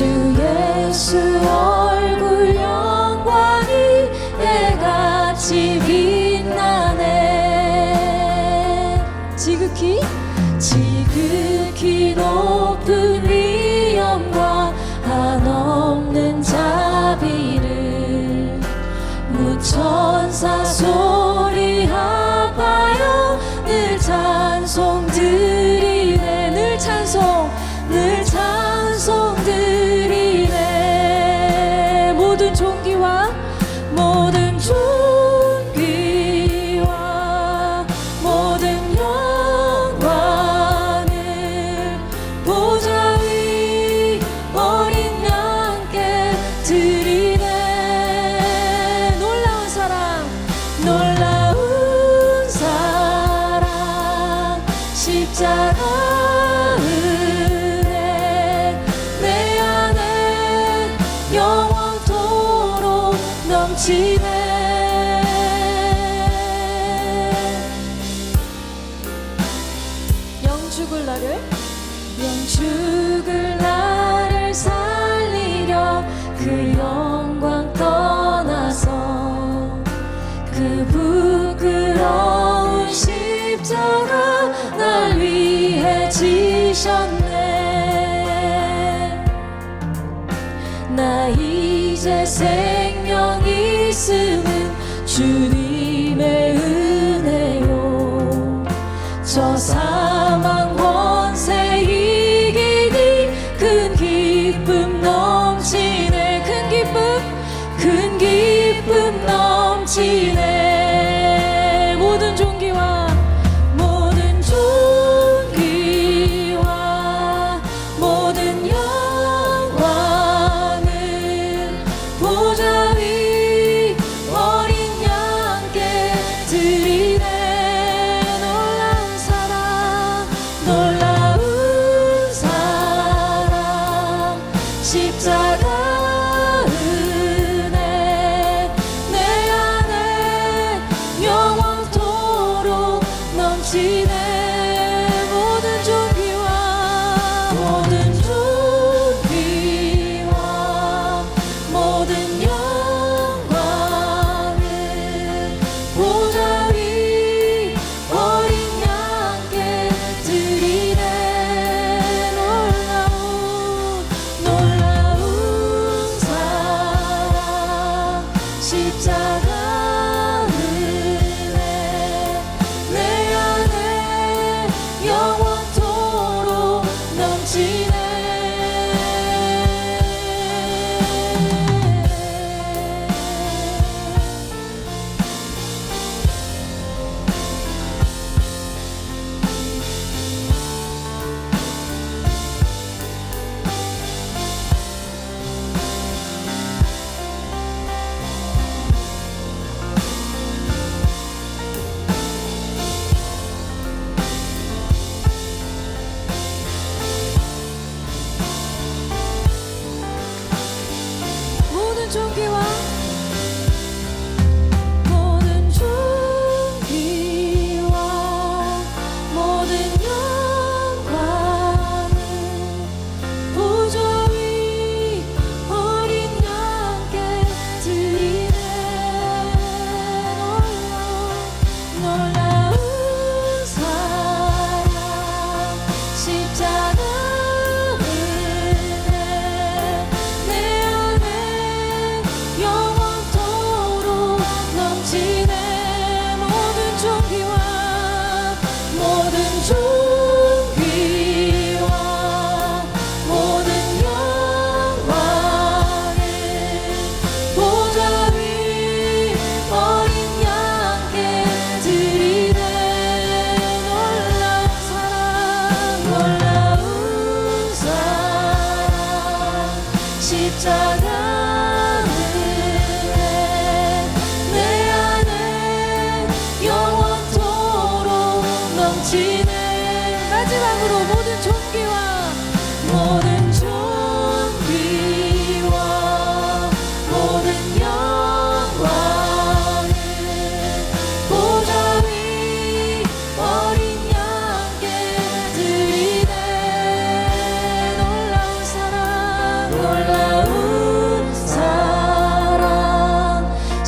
주 예수 얼굴 영광이 때같이 빛나네. 지극히 지극히 너 죽을 나를 살리려 그 영광 떠나서 그 부끄러운 십자가 날 위해 지셨네. 나 이제 생명 있음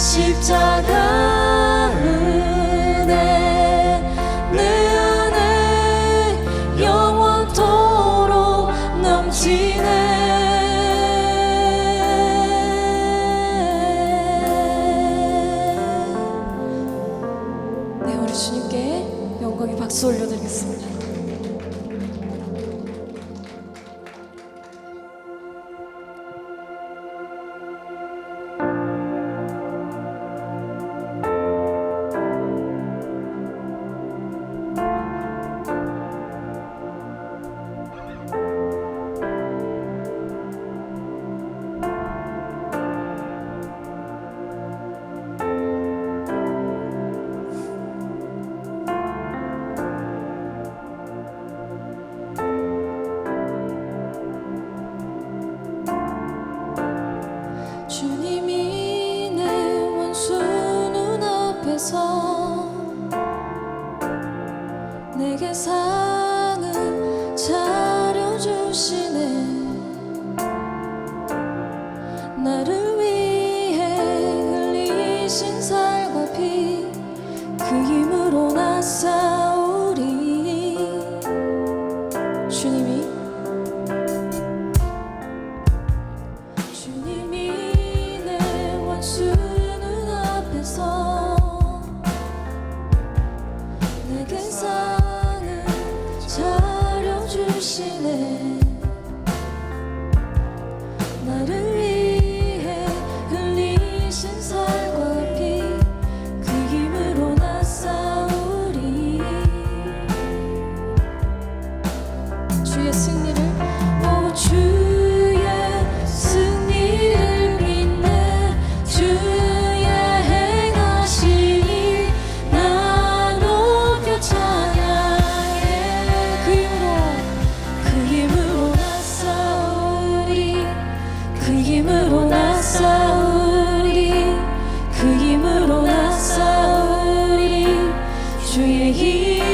십자가 주의 힘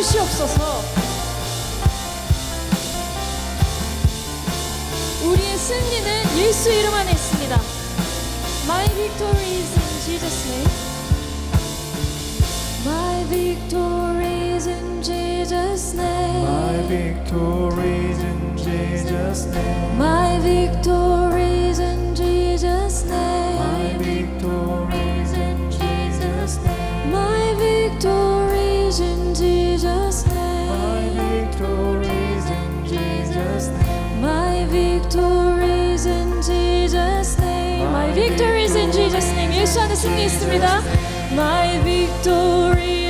주시옵소서 우리의 승리는 예수 이름 안에 있습니다 My victory is in Jesus name My victory is in Jesus name My victory is in Jesus name My victory is in Jesus name My victory is in Jesus name My victory is in Jesus name My victory is in Jesus' name. 예수 안에 승리했습니다. My victory.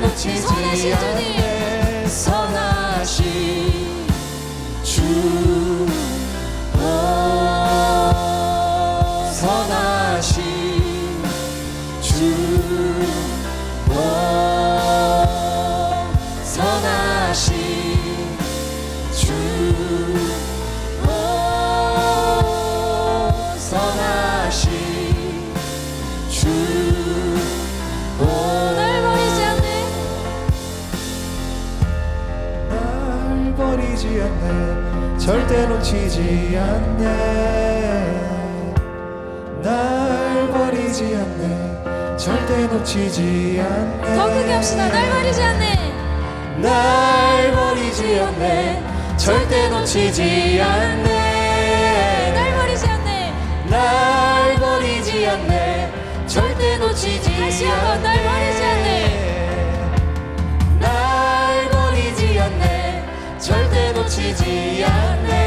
놓치지 않네 않네 날 버리지 않네 절대 놓치지 않네 더 크게 합시다. 날 버리지 않네. 날 버리지 않네 절대 놓치지 않네 날 버리지 않네. 날 버리지 않네 절대 놓치지 다시 한번 날 버리지 않네. 날 버리지 않네 절대 놓치지 않네